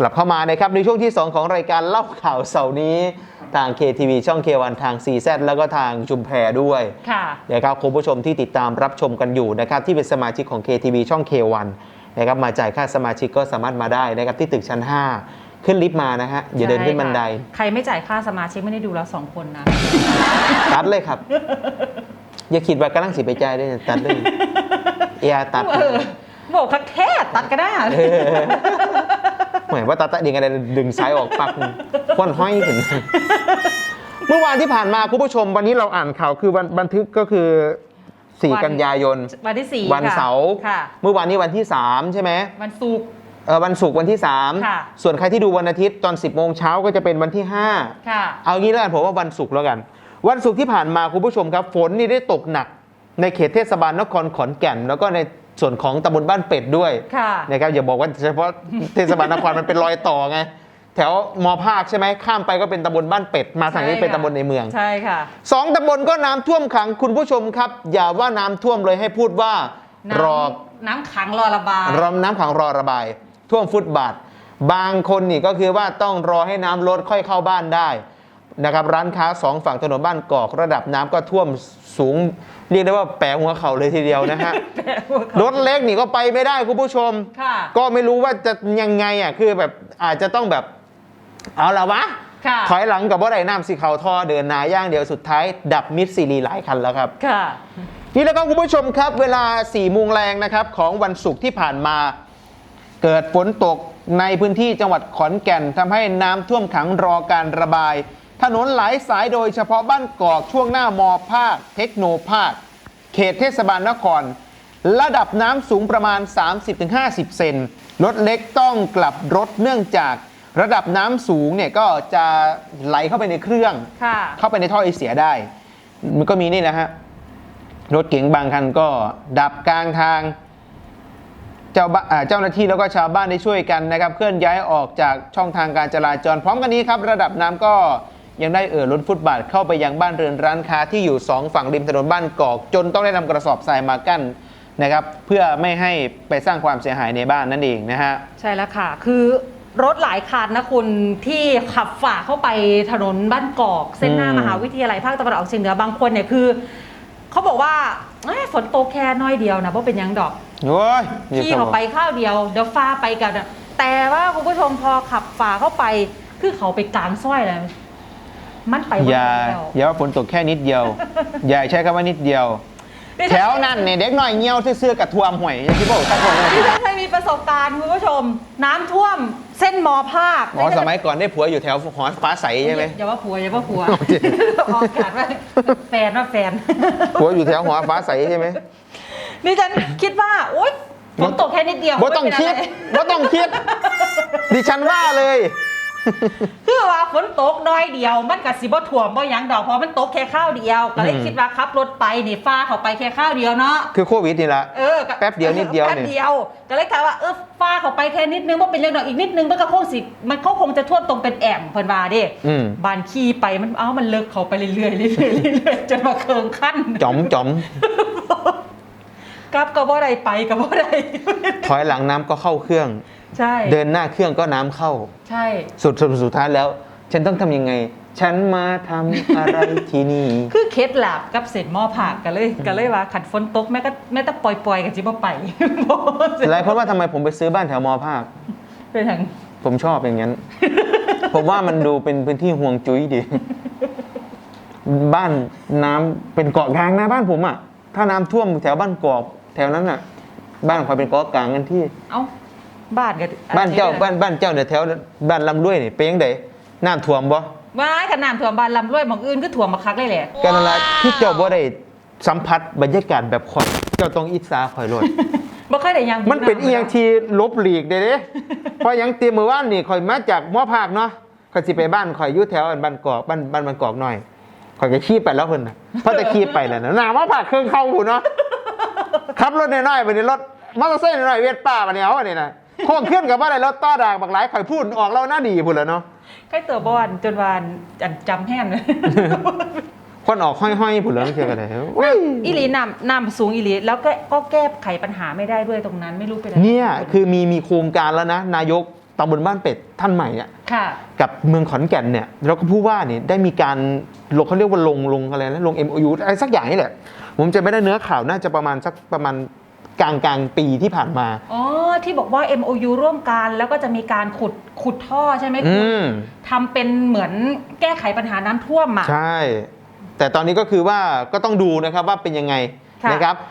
กลับเข้ามานะครับในช่วงที่ 2 ของรายการเล่าข่าวเสาร์นี้ทาง KTV ช่อง K1 ทาง CZ แล้วก็ทางชุมแพด้วยค่ะนะครับคุณผู้ชมที่ติดตามรับชมกันอยู่นะครับที่เป็นสมาชิกของ KTV ช่อง K1 นะครับมาจ่ายค่าสมาชิกก็สามารถมาได้นะครับที่ตึกชั้น 5 ขึ้นลิฟต์มานะฮะอย่าเดินขึ้นบันไดใช่ค่ะใครไม่จ่ายค่าสมาชิกไม่ได้ดูแล้วสองคนนะตัดเลยครับ อย่าคิดว่ากำลังสิไปจ่ายด้วยตัดเลยเอียตัดเออบอกคักแท้ตัดก็ได้เออเหมือนว่าตาตาดีกันเลยดึงซ้ายออกปักหนึ่งควันห้อยเห็นเมื่อวานที่ผ่านมาคุณผู้ชมวันนี้เราอ่านข่าวคือวันบันทึกก็คือวัน4กันยายน วันที่สี่วันค่ะเสาร์ค่ะเมื่อวานนี้วันที่ 3 ใช่ไหมวันศุกร์เออวันศุกร์วันที่ค่ะ3ส่วนใครที่ดูวันอาทิตย์ตอน 10 โมงเช้าก็จะเป็นวันที่5ค่ะเอางี้แล้วกันผมว่าวันศุกร์แล้วกัน วันศุกร์ที่ผ่านมาคุณผู้ชมครับ ฝนนี่ได้ตกหนัก ในเขตเทศบาลนครขอนแก่น แล้วก็ใน ส่วนของตำบลบ้านเป็ดด้วยค่ะ นะครับอย่าบอกว่าเฉพาะเทศบาลนครมันเป็นรอยต่อไงแถวมอภาคใช่ไหมข้ามไปก็เป็นตำบลบ้านเป็ดมาทางนี้ใช่เป็นค่ะตำบลในเมือง ใช่ค่ะ สองตำบลก็น้ำท่วมขังคุณผู้ชมครับ อย่าว่าน้ำท่วมเลยให้พูดว่า น้ำรอน้ำขังรอระบายรอน้ำขังรอระบาย ท่วมฟุตบาท บางคนนี่ก็คือว่าต้องรอให้น้ำลดค่อยเข้าบ้านได้ นะครับร้านค้าสองฝั่งถนนบ้านกอกระดับน้ำก็ท่วมสูง เรียกได้ว่าแปะหัวเข่าเลยทีเดียวนะฮะรถเล็กนี่ก็ไปไม่ได้คุณผู้ชมค่ะก็ไม่รู้ว่าจะยังไงอะคือแบบอาจจะต้องแบบเอาละวะค่ะถอยหลังกับว่าไรน้ำสีเขาท่อเดินหนาย่างเดียวสุดท้าย ดับมิดซีรีหลายคันแล้วครับค่ะนี่แล้วก็คุณผู้ชมครับ เวลา4ี่โมงแรงนะครับของวันศุกร์ที่ผ่านมาเกิดฝนตกในพื้นที่จังหวัดขอนแก่นทำให้น้ำท่วมขังรอการระบาย ถนนหลายสายโดยเฉพาะบ้านกอกช่วงหน้ามอภาคเทคโนภาค เขตเทศบาลนคร ระดับน้ำสูงประมาณ 30-50 เซนรถเล็กต้องกลับรถเนื่องจากระดับน้ำสูงเนี่ยก็จะไหลเข้าไปในเครื่อง ค่ะ เข้าไปในท่อไอเสียได้ มันก็มีนี่นะฮะ รถเก๋งบางคันก็ดับกลางทาง เจ้าบ้าอ่าเจ้าหน้าที่แล้วก็ชาวบ้านได้ช่วยกันนะครับ เคลื่อนย้ายออกจากช่องทางการจราจร พร้อมกันนี้ครับ ระดับน้ำก็ ยังได้เอ่อล้นฟุตบาทเข้าไปยังบ้านเรือนร้านค้าที่อยู่สองฝั่งริมถนนบ้านกอก จนต้องได้นำกระสอบทรายมากั้นนะครับเพื่อไม่ให้ไปสร้างความเสียหายในบ้านนั่นเองนะฮะใช่แล้วค่ะ คือรถหลายคันนะคุณที่ขับฝ่าเข้าไปถนนบ้านกอก เส้นหน้าอืมมหาวิทยาลัยภาคตะวันออกเฉียงเหนือบางคนเนี่ยคือเขาบอกว่าเอ้ยฝนตกแค่น้อยเดียวนะเพราะเป็นหยังดอกโอ้ยขี่เขาไปข้าวเดียวเดี๋ยวฟ้าไปกันอะแต่ว่าคุณผู้ชมพอขับฝ่าเข้าไปคือเขาไปกลางซอยเลย มันไปอย่าแล้วอย่าว่าฝนตกแค่นิดเดียว อย่าใช้คำว่านิดเดียว แถวนั้นเนี่ยเด็กน้อยเงี้ยวเสื้อๆกับทวมห่วยอย่างที่บอกครับผมที่ฉันเคยมีประสบการณ์คุณผู้ชม น้ำท่วมเส้นมอภาคอ๋อสมัยก่อนได้ผัวอยู่แถวหอฟ้าใสใช่ไหมอย่าว่าผัวอย่าว่าผัวโอเคออกอากาศว่าแฟนว่าแฟนผัวอยู่แถวหอฟ้าใสใช่ไหมนี่ฉันคิดว่าโอ๊ยฝนตกแค่นิดเดียวบ่ต้องคิดไม่เป็นไรบ่ต้องคิดดิฉันว่าเลย คือว่าฝนตกน้อยเดียว มันกับสิบ่ถ่วมบ่หยังดอกเพราะมันตกแค่ข้าวเดียว ก็เลยอืม คิดว่าขับรถไปนี่ฟ้าเขาไปแค่ข้าวเดียวเนาะ คือโควิดนี่ละ เออก็แป๊บเดียวนิดเดียวแป๊บนี่เดียวก็เลยกะว่าเออฟ้าเขาไปแค่นิดนึงว่าเป็นเรื่องดอกอีกนิดนึงมันก็คงสิมันเขาคงจะท่วมตรงเป็นแอ่งเพิ่นว่าเด้อืมบานขี้ไปมันเอ้ามันเลิกเขาไปเรื่อยๆเรื่อยๆเรื่อยๆจนมาเคืองขั้นจอมจอมกลับก็บ่ได้ไปก็บ่ได้ ถอยหลังน้ำก็เข้าเครื่อง ใช่เดินหน้าเครื่องก็น้ำเข้า ใช่ สุดสุดสุดท้ายแล้ว ฉันต้องทำยังไง ฉันมาทำอะไรที่นี่ คือเคล็ดลับกับเศษหม้อผักกันเลยกันเลยว่าขันฝนตกแม่ก็แม่ต้องปล่อยๆกันจิบ่ไปหลายคนว่าทำไมผมไปซื้อบ้านแถวมอภาคเป็นทางผมชอบอย่างนั้นผมว่ามันดูเป็นพื้นที่ห่วงจุ้ยดี บ้านน้ำเป็นเกาะกลางนะบ้านผมอะถ้าน้ำท่วมแถวบ้านกอกแถวนั้นอะ บ้านคอยเป็นเกาะกลางกันที่ เอ้า บ้านกันบ้านเจ้าบ้านบ้านเจ้าเนี่ยแถวบ้านลำด้วยนี่เป็นยังไงน้ำท่วมบ่ว้ายขนาดถ่วมบ้านลำรวยหมองอื่นก็ถ่วมมาคักเลยแหละกันนั่นละที่เจ้าบ่ได้สัมผัสบรรยากาศแบบคอยเจ้าต้องอิจฉาคอยโลดบ่เคยได้ยังมันเป็นอีหยังที่ลบหลีกเด้เด้เพราะหยังเตรียมมือว่านนี่ข่อยมาจากมอภาคเนาะข่อยสิไปบ้านข่อยอยู่แถวอันบ้านกอกบ้านบ้านบ้านกอกหน่อยข่อยก็ขี่ไปแล้วเพิ่นน่ะเพราะแต่ขี่ไปแล้วนะหน้ามอภาคเครื่องเข้าหูเนาะขับรถน้อยๆไปนี่รถมอเตอร์ไซค์น้อยๆเวียดป้าบัดนี้เอาอันนี้น่ะ โค้งเคลื่อนกับบ่ได้รถต่อดางบักหลายข่อยพูดออกแล้วหน้าดีพุ่นแหล้วเนาะใกล้ตัวบ้านจนวานอันจำแห้งเลยคนออกห้อยๆพุ่นแล้วเชื่อกันได้เว้ยอีหลีน้ำน้ำสูงอีหลีแล้วก็ก็แก้ไขปัญหาไม่ได้ด้วยตรงนั้นไม่รู้เป็นอะไรเนี่ยคือมีมีโครงการแล้วนะ นายกตำบลบ้านเป็ดท่านใหม่อะค่ะกับเมืองขอนแก่นเนี่ยแล้วก็ผู้ว่าเนี่ยได้มีการลงเขาเรียกว่าลงลงอะไรนะลง MOU อะไรสักอย่างนี่แหละ ผมจะไม่ได้เนื้อข่าวน่าจะประมาณสักประมาณ กลางกลางๆปีที่ผ่านมา อ๋อ ที่บอกว่า MOU ร่วมกันแล้วก็จะมีการขุดขุดท่อใช่ไหมอืคุณม ทำเป็นเหมือนแก้ไขปัญหาน้ำท่วมอะ ใช่ แต่ตอนนี้ก็คือว่าก็ต้องดูนะครับว่าเป็นยังไงค่ะ นะครับ